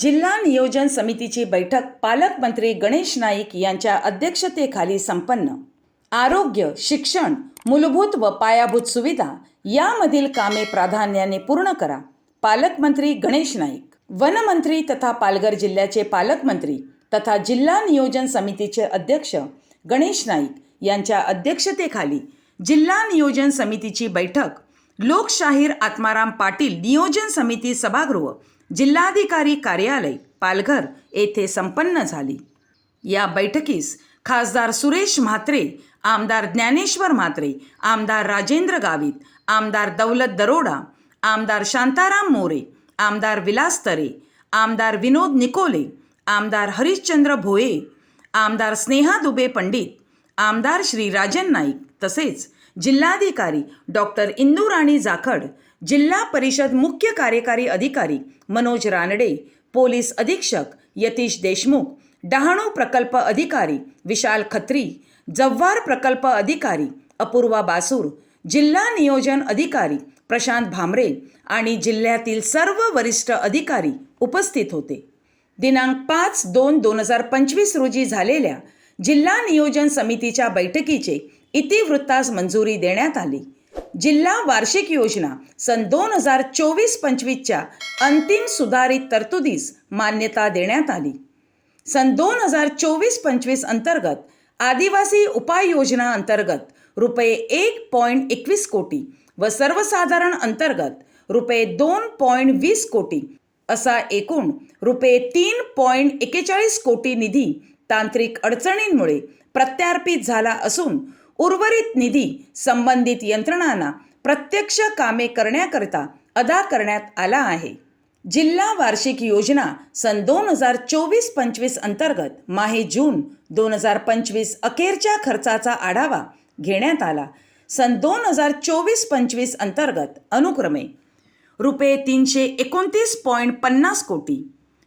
जिल्हा नियोजन समितीची बैठक पालकमंत्री गणेश नाईक यांच्या अध्यक्षतेखाली संपन्न. आरोग्य शिक्षण मूलभूत व पायाभूत सुविधा यामधील कामे प्राधान्याने पूर्ण करा पालकमंत्री गणेश नाईक. वनमंत्री तथा पालघर जिल्ह्याचे पालकमंत्री तथा जिल्हा नियोजन समितीचे अध्यक्ष गणेश नाईक यांच्या अध्यक्षतेखाली जिल्हा नियोजन समितीची बैठक लोकशाहीर आत्माराम पाटील नियोजन समिती सभागृह जिल्हाधिकारी कार्यालय पालघर येथे संपन्न झाली. या बैठकीस खासदार सुरेश म्हात्रे आमदार ज्ञानेश्वर म्हात्रे आमदार राजेंद्र गावित आमदार दौलत दरोडा आमदार शांताराम मोरे आमदार विलास तरे आमदार विनोद निकोले आमदार हरिश्चंद्र भोये आमदार स्नेहा दुबे पंडित आमदार श्री राजन नाईक तसेच जिल्हाधिकारी डॉक्टर इंदुराणी जाखड जिल्हा परिषद मुख्य कार्यकारी अधिकारी मनोज रानडे पोलीस अधीक्षक यतीश देशमुख डहाणू प्रकल्प अधिकारी विशाल खत्री जव्हार प्रकल्प अधिकारी अपूर्वा बासूर जिल्हा नियोजन अधिकारी प्रशांत भामरे आणि जिल्ह्यातील सर्व वरिष्ठ अधिकारी उपस्थित होते. दिनांक पाच दोन दोन हजार पंचवीस रोजी झालेल्या जिल्हा नियोजन समितीच्या बैठकीचे इतिवृत्तास मंजुरी देण्यात आली. जिल्हा वार्षिक योजना सन दोन हजार चोवीस पंचवीसच्या अंतिम सुधारित तरतुदीस मान्यता देण्यात आली. सन दोन हजार चोवीस पंचवीस अंतर्गत आदिवासी उपाययोजना अंतर्गत रुपये एक पॉईंट एकवीस कोटी व सर्वसाधारण अंतर्गत रुपये दोन पॉईंट वीस कोटी असा एकूण रुपये तीन पॉईंट एकेचाळीस कोटी निधी तांत्रिक अडचणींमुळे प्रत्यार्पित झाला असून उर्वरित निधी संबंधित यंत्रणांना प्रत्यक्ष कामे करण्याकरिता अदा करण्यात आला आहे. जिल्हा वार्षिक योजना सन दोन हजार चोवीस पंचवीस अंतर्गत माहे जून दोन हजार पंचवीस अखेरच्या खर्चाचा आढावा घेण्यात आला. सन दोन हजार चोवीस पंचवीस अंतर्गत अनुक्रमे रुपये तीनशे एकोणतीस पॉईंट पन्नास कोटी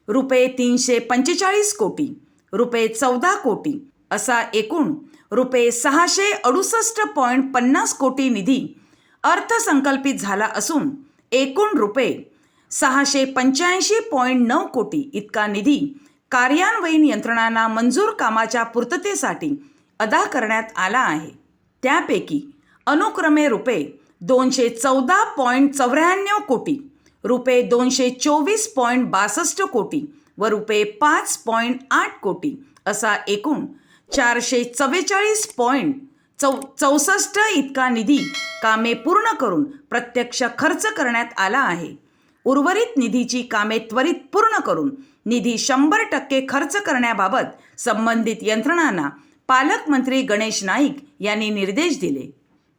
रुपये तीनशे पंचेचाळीस कोटी रुपये चौदा कोटी असा एकूण रुपये सहाशे अडुसष्ट पॉईंट पन्नास कोटी निधी अर्थसंकल्पित झाला असून एकूण रुपये सहाशे पंच्याऐंशी पॉईंट नऊ कोटी इतका निधी कार्यान्वयीन यंत्रणांना मंजूर कामाच्या पूर्ततेसाठी अदा करण्यात आला आहे. त्यापैकी अनुक्रमे रुपये दोनशे चौदा पॉईंट चौऱ्याण्णव कोटी रुपये दोनशे चोवीस पॉईंट बासष्ट कोटी व रुपये पाच पॉईंट आठ कोटी असा एकूण चारशे चव्वेचाळीस पॉईंट चौ चौसष्ट इतका निधी कामे पूर्ण करून प्रत्यक्ष खर्च करण्यात आला आहे. उर्वरित निधीची कामे त्वरित पूर्ण करून निधी शंभर टक्के खर्च करण्याबाबत संबंधित यंत्रणांना पालकमंत्री गणेश नाईक यांनी निर्देश दिले.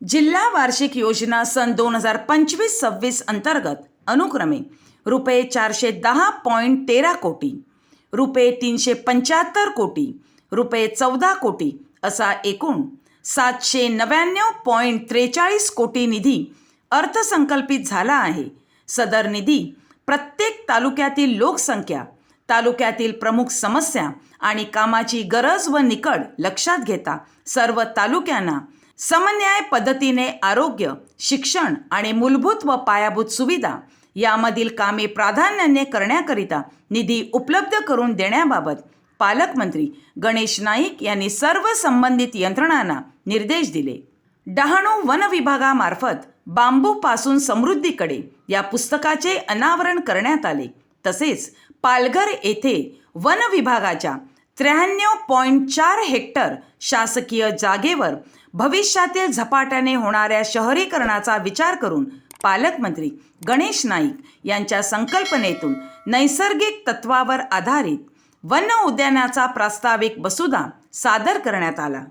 जिल्हा वार्षिक योजना सन दोन हजार पंचवीस सव्वीस अंतर्गत अनुक्रमे रुपये चारशे दहा पॉईंट तेरा कोटी रुपये तीनशे पंच्याहत्तर कोटी रुपये चौदा कोटी असा एकूण सातशे नव्याण्णव पॉईंट त्रेचाळीस कोटी निधी अर्थसंकल्पित झाला आहे. सदर निधी प्रत्येक तालुक्यातील लोकसंख्या तालुक्यातील प्रमुख समस्या आणि कामाची गरज व निकड लक्षात घेता सर्व तालुक्यांना समन्याय पद्धतीने आरोग्य शिक्षण आणि मूलभूत व पायाभूत सुविधा यामधील कामे प्राधान्याने करण्याकरिता निधी उपलब्ध करून देण्याबाबत पालकमंत्री गणेश नाईक यांनी सर्व संबंधित यंत्रणांना निर्देश दिले. डहाणू वन विभागामार्फत बांबूपासून समृद्धीकडे या पुस्तकाचे अनावरण करण्यात आले. तसेच पालघर येथे वन विभागाच्या त्र्याण्णव पॉईंट चार हेक्टर शासकीय जागेवर भविष्यातील झपाट्याने होणाऱ्या शहरीकरणाचा विचार करून पालकमंत्री गणेश नाईक यांच्या संकल्पनेतून नैसर्गिक तत्वावर आधारित वन उद्यानाचा प्रास्ताविक मसुदा सादर करण्यात आला.